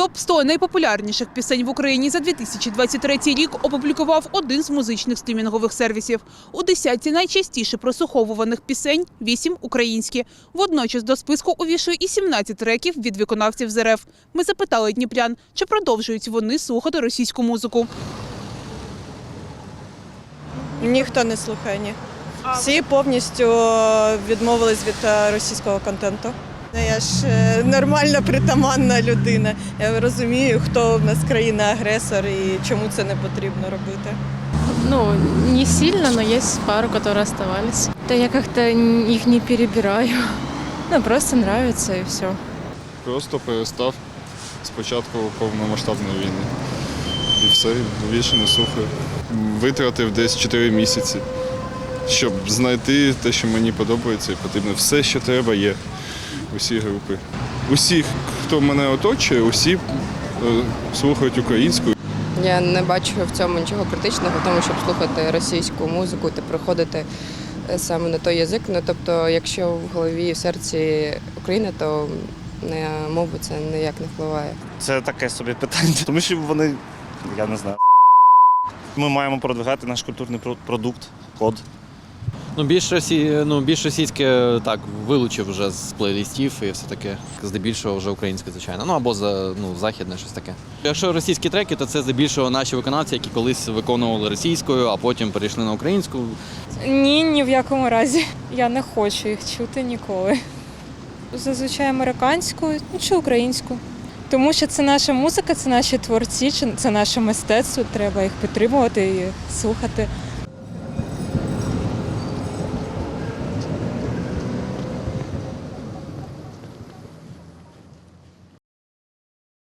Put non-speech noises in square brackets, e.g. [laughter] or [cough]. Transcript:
Топ 100 найпопулярніших пісень в Україні за 2023 рік опублікував один з музичних стрімінгових сервісів. У десятці найчастіше прослуховуваних пісень – 8 українські. Водночас до списку увійшли і 17 треків від виконавців з РФ. Ми запитали дніпрян, чи продовжують вони слухати російську музику. Ніхто не слухає, ні. Всі повністю відмовились від е, російського контенту. Ну, Я ж е, нормальна притаманна людина. Я розумію, хто в нас країна-агресор і чому це не потрібно робити. Ну, не сильно, но есть пару, которые оставались. Да я как-то их не перебираю. [laughs] Ну, просто нравится и все. Просто перестав з початку повномасштабної війни. І все, більше не слухаю. Витратив десь 4 місяці, щоб знайти те, що мені подобається, і потрібно. Все, що треба, є. Усі групи. Усі, хто мене оточує, усі е, слухають українську. Я не бачу в цьому нічого критичного, в тому, щоб слухати російську музику та приходити е, саме на той язик. Ну тобто, якщо в голові і в серці Україна, то на мову це ніяк не впливає. Це таке собі питання, тому що вони, я не знаю. Ми маємо продвигати наш культурний продукт, код. Ну, більш, росі... ну, більш російське так вилучив вже з плейлістів і все таке. Здебільшого вже українське, звичайно. Ну або за ну, західне щось таке. Якщо російські треки, то це здебільшого наші виконавці, які колись виконували російською, а потім перейшли на українську. Ні, ні в якому разі. Я не хочу їх чути ніколи. Зазвичай американську ну, чи українську. Тому що це наша музика, це наші творці, це наше мистецтво. Треба їх підтримувати і слухати.